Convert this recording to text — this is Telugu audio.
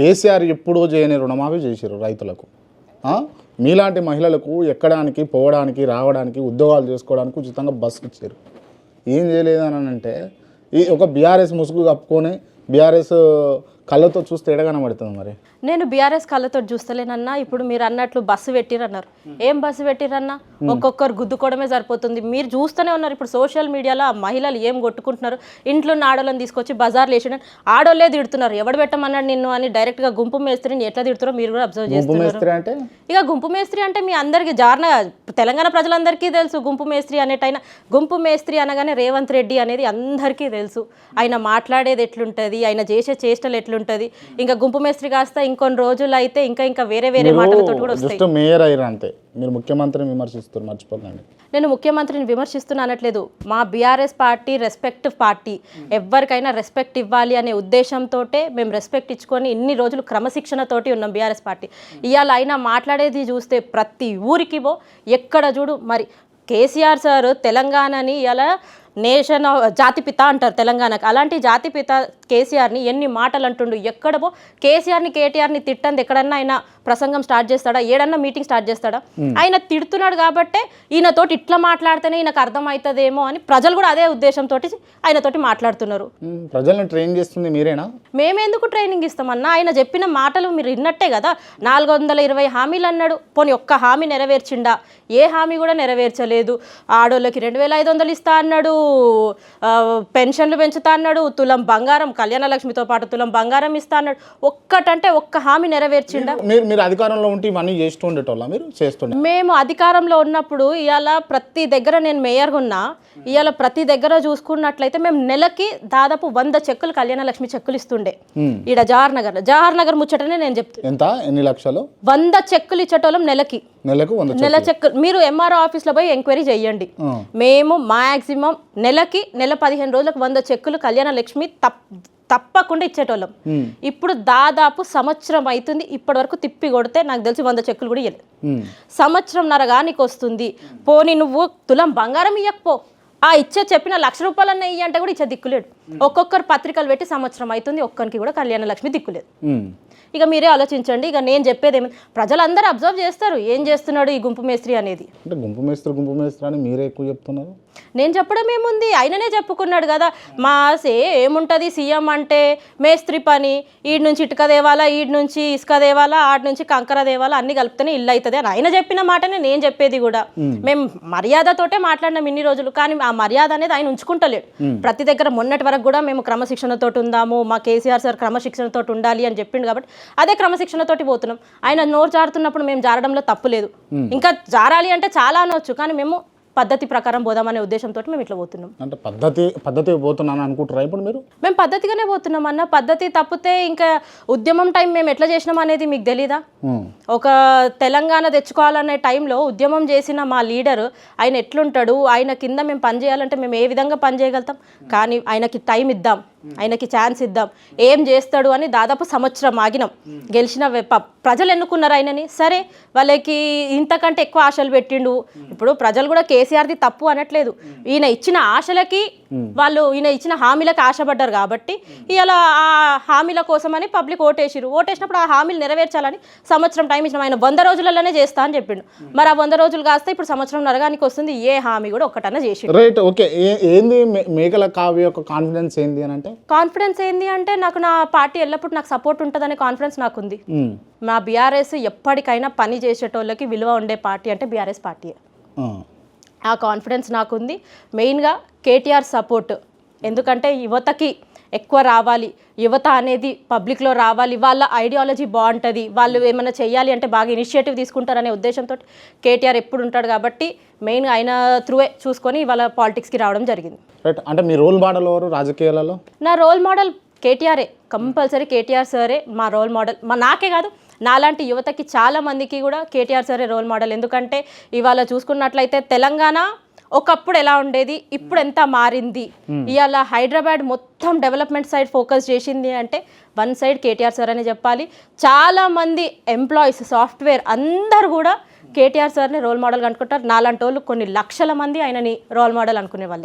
కేసీఆర్ ఎప్పుడో చేయని రుణమాఫీ చేశారు రైతులకు. మీలాంటి మహిళలకు ఎక్కడానికి పోవడానికి రావడానికి ఉద్యోగాలు చేసుకోవడానికి ఉచితంగా బస్సు ఇచ్చారు ఏం చేయలేదని అంటే ఈ ఒక బీఆర్ఎస్ ముసుగు కప్పుకొని బీఆర్ఎస్ కళ్ళతో చూస్తే ఎడ కనబడుతుంది మరి? నేను బీఆర్ఎస్ కళ్ళతో చూస్తలేనన్నా ఇప్పుడు మీరు అన్నట్లు బస్సు పెట్టిరన్నారు. ఏం బస్సు పెట్టిరన్నా? ఒక్కొక్కరు గుద్దుకోవడమే సరిపోతుంది. మీరు చూస్తూనే ఉన్నారు ఇప్పుడు సోషల్ మీడియాలో ఆ మహిళలు ఏం కొట్టుకుంటున్నారు? ఇంట్లో ఉన్న ఆడోళ్ళని తీసుకొచ్చి బజార్లు వేసిన ఆడోళ్ళే తిడుతున్నారు. ఎవడు పెట్టమన్నాడు నిన్ను అని డైరెక్ట్గా గుంపు మేస్త్రిని ఎట్లా తిడుతారో మీరు కూడా అబ్జర్వ్ చేస్తున్నారు. ఇక గుంపు మేస్త్రి అంటే మీ అందరికీ జారణ తెలంగాణ ప్రజలందరికీ తెలుసు గుంపు మేస్త్రి అనేటైన. గుంపు మేస్త్రి అనగానే రేవంత్ రెడ్డి అనేది అందరికీ తెలుసు. ఆయన మాట్లాడేది ఎట్లుంటుంది ఆయన చేసే చేష్టలు ఎట్లుంటుంది ఇంకా గుంపు మేస్త్రి కాస్త ఇంకొన్ని రోజులు అయితే ఇంకా ఇంకా వేరే వేరే మాటలతో కూడా వస్తాయి. జస్ట్ మేయర్ అయ్యారు అంతే. మీరు ముఖ్యమంత్రిని విమర్శిస్తారు మర్చిపోకండి. నేను ముఖ్యమంత్రిని విమర్శిస్తున్నా అనట్లేదు. మా బీఆర్ఎస్ పార్టీ రెస్పెక్ట్ పార్టీ. ఎవరికైనా రెస్పెక్ట్ ఇవ్వాలి అనే ఉద్దేశంతో మేము రెస్పెక్ట్ ఇచ్చుకొని ఇన్ని రోజులు క్రమశిక్షణతోటి ఉన్నాం బీఆర్ఎస్ పార్టీ. ఇవాళ అయినా మాట్లాడేది చూస్తే ప్రతి ఊరికి పో ఎక్కడ చూడు. మరి కేసీఆర్ సార్ తెలంగాణని ఇలా నేషన్ జాతిపిత అంటారు తెలంగాణకు. అలాంటి జాతిపిత కేసీఆర్ని ఎన్ని మాటలు అంటుండు ఎక్కడపో కేసీఆర్ని కేటీఆర్ని తిట్టంది ఎక్కడన్నా ఆయన ప్రసంగం స్టార్ట్ చేస్తాడా? ఏడన్నా మీటింగ్ స్టార్ట్ చేస్తాడా? ఆయన తిడుతున్నాడు కాబట్టే ఈయనతోటి ఇట్లా మాట్లాడితేనే ఈయనకు అర్థమవుతుందేమో అని ప్రజలు కూడా అదే ఉద్దేశంతో ఆయనతోటి మాట్లాడుతున్నారు. ప్రజల్ని ట్రైన్ చేస్తుంది మీరేనా? మేమెందుకు ట్రైనింగ్ ఇస్తామన్నా? ఆయన చెప్పిన మాటలు మీరు విన్నట్టే కదా. నాలుగు వందల ఇరవై హామీలు అన్నాడు. పోనీ ఒక్క హామీ నెరవేర్చిండా? ఏ హామీ కూడా నెరవేర్చలేదు. ఆడోళ్ళకి రెండు వేల ఐదు వందలు ఇస్తా అన్నాడు. పెన్షన్లు పెంచుతా అన్నాడు తులం బంగారం కళ్యాణ లక్ష్మితో పాటు తులం బంగారం ఇస్తా అన్నాడు. ఒక్కటంటే ఒక్క హామీ నెరవేర్చిండా? మీరు మీరు అధికారంలో ఉంటే ఇవన్నీ చేస్తూ ఉండేటోళ్ళ మీరు? చేస్తుండే. మేము అధికారంలో ఉన్నప్పుడు ఇవాళ ప్రతి దగ్గర నేను మేయర్గా ఉన్నా ఇవాళ ప్రతి దగ్గర చూసుకున్నట్లయితే మేము నెలకి దాదాపు వంద చెక్కులు కళ్యాణ లక్ష్మి చెక్కులు ఇస్తుండే. ఈడ జవహర్ నగర్ జవహర్ నగర్ ముచ్చటనే నేను చెప్తాను ఎంత? ఎన్ని లక్షలు? వంద చెక్కులు ఇచ్చేటోళ్ళం నెలకి. నెల చెక్కులు. మీరు ఎంఆర్ఓ ఆఫీస్లో పోయి ఎంక్వైరీ చేయండి. మేము మాక్సిమం నెలకి నెల పదిహేను రోజులకు వంద చెక్కులు కళ్యాణ లక్ష్మి తప్ తప్పకుండా ఇచ్చేటోళ్ళం. ఇప్పుడు దాదాపు సంవత్సరం అవుతుంది ఇప్పటి వరకు తిప్పి కొడితే నాకు తెలిసి వంద చెక్కులు కూడా ఇవ్వలేదు. సంవత్సరం నరగానికి వస్తుంది. పోనీ నువ్వు తులం బంగారం ఇవ్వకపో ఆ ఇచ్చే చెప్పిన లక్ష రూపాయలన్న ఇయ్యి అంటే కూడా ఇచ్చే దిక్కులేడు. ఒక్కొక్కరు పత్రికలు పెట్టి సంవత్సరం అవుతుంది ఒక్కరికి కూడా కళ్యాణ లక్ష్మి దిక్కులేదు. ఇక మీరే ఆలోచించండి ఇక నేను చెప్పేది ఏమి ప్రజలందరూ అబ్జర్వ్ చేస్తారు ఏం చేస్తున్నాడు ఈ గుంపు మేస్త్రి అనేది. అంటే గుంపు మేస్త్రి గుంపు మేస్త్రి అని మీరే ఎక్కువ చెప్తున్నారు? నేను చెప్పడం ఏముంది? ఆయననే చెప్పుకున్నాడు కదా. మా సే ఏముంటుంది సీఎం అంటే? మేస్త్రి పని ఈడ్ నుంచి ఇటుక దేవాలా ఈడ్ నుంచి ఇసుక దేవాలా ఆడ నుంచి కంకర దేవాలా అన్ని కలిపితేనే ఇల్లు అవుతుంది అని ఆయన చెప్పిన మాటనే నేను చెప్పేది కూడా. మేము మర్యాదతోటే మాట్లాడినాం ఇన్ని రోజులు కానీ ఆ మర్యాద అనేది ఆయన ఉంచుకుంటలేడు. ప్రతి దగ్గర మొన్నటి వరకు కూడా మేము క్రమశిక్షణతో ఉందాము మా కేసీఆర్ సార్ క్రమశిక్షణతో ఉండాలి అని చెప్పిండు కాబట్టి అదే క్రమశిక్షణతోటి పోతున్నాం. ఆయన నోరు జారుతున్నప్పుడు మేము జారడంలో తప్పు లేదు. ఇంకా జారాలి అంటే చాలా అనొచ్చు కానీ మేము పద్ధతి ప్రకారం పోదామనే ఉద్దేశంతో మేము ఇట్లా పోతున్నాం. అంటే పద్ధతి పద్ధతి పోతున్నాను అనుకుంటారా ఇప్పుడు మీరు? మేము పద్ధతిగానే పోతున్నాం అన్న. పద్ధతి తప్పితే ఇంకా ఉద్యమం టైం మేము ఎట్లా చేసినాం అనేది మీకు తెలీదా. ఒక తెలంగాణ తెచ్చుకోవాలనే టైంలో ఉద్యమం చేసిన మా లీడర్ ఆయన ఎట్లుంటాడు? ఆయన కింద మేము పని చేయాలంటే మేము ఏ విధంగా పని చేయగలుగుతాం కానీ ఆయనకి టైం ఇద్దాం. ఆయనకి ఛాన్స్ ఇద్దాం. ఏం చేస్తాడు అని దాదాపు సంవత్సరం ఆగినాం. గెలిచిన ప- ప్రజలు ఎన్నుకున్నారు ఆయనని? సరే వాళ్ళకి ఇంతకంటే ఎక్కువ ఆశలు పెట్టిండు. ఇప్పుడు ప్రజలు కూడా కేసీఆర్ది తప్పు అనట్లేదు. ఈయన ఇచ్చిన ఆశలకి వాళ్ళు ఈయన ఇచ్చిన హామీలకు ఆశపడ్డారు కాబట్టి ఇలా ఆ హామీల కోసమని పబ్లిక్ ఓటేసిరు ఓటేసినప్పుడు ఆ హామీలు నెరవేర్చాలని సంవత్సరం టైం ఇచ్చిన. ఆయన వంద రోజులలోనే చేస్తా అని చెప్పిండు. మరి ఆ వంద రోజులు కాస్తే ఇప్పుడు సంవత్సరం నరగానికి వస్తుంది. ఏ హామీ కూడా ఒక్కటన్నా చేసి రైట్ ఓకే. ఏంది మేకల కావ్య యొక్క కాన్ఫిడెన్స్ ఏంది అని అంటే కాన్ఫిడెన్స్ ఏంది అంటే నాకు నా పార్టీ ఎల్లప్పుడు నాకు సపోర్ట్ ఉంటుందనే కాన్ఫిడెన్స్ నాకు ఉంది మ్. బీఆర్ఎస్ ఎప్పటికైనా పని చేసేటోళ్ళకి విలువ ఉండే పార్టీ అంటే బీఆర్ఎస్ పార్టీ. ఆ. ఆ కాన్ఫిడెన్స్ నాకుంది. మెయిన్గా కేటీఆర్ సపోర్ట్ ఎందుకంటే యువతకి ఎక్కువ రావాలి. యువత అనేది పబ్లిక్లో రావాలి. వాళ్ళ ఐడియాలజీ బాగుంటుంది. వాళ్ళు ఏమైనా చేయాలి అంటే బాగా ఇనిషియేటివ్ తీసుకుంటారనే ఉద్దేశంతో కేటీఆర్ ఎప్పుడు ఉంటాడు కాబట్టి మెయిన్ ఆయన త్రూవే చూసుకొని వాళ్ళ పాలిటిక్స్కి రావడం జరిగింది. రైట్ అంటే మీ రోల్ మోడల్ ఎవరు రాజకీయాలలో? నా రోల్ మోడల్ కేటీఆరే. కంపల్సరీ కేటీఆర్ సరే మా రోల్ మోడల్ మా నాకే కాదు నాలాంటి యువతకి చాలా మందికి కూడా కేటీఆర్ సరే రోల్ మోడల్ ఎందుకంటే ఇవాళ చూసుకున్నట్లయితే తెలంగాణ ఒకప్పుడు ఎలా ఉండేది? ఇప్పుడు ఎంత మారింది? ఇవాళ హైదరాబాద్ మొత్తం డెవలప్మెంట్ సైడ్ ఫోకస్ చేసింది అంటే వన్ సైడ్ కేటీఆర్ సార్ అని చెప్పాలి. చాలా మంది ఎంప్లాయీస్ సాఫ్ట్వేర్ అందరు కూడా కేటీఆర్ సార్ని రోల్ మోడల్ అనుకుంటారు. నాలాంటి వాళ్ళు కొన్ని లక్షల మంది ఆయనని రోల్ మోడల్ అనుకునే వాళ్ళే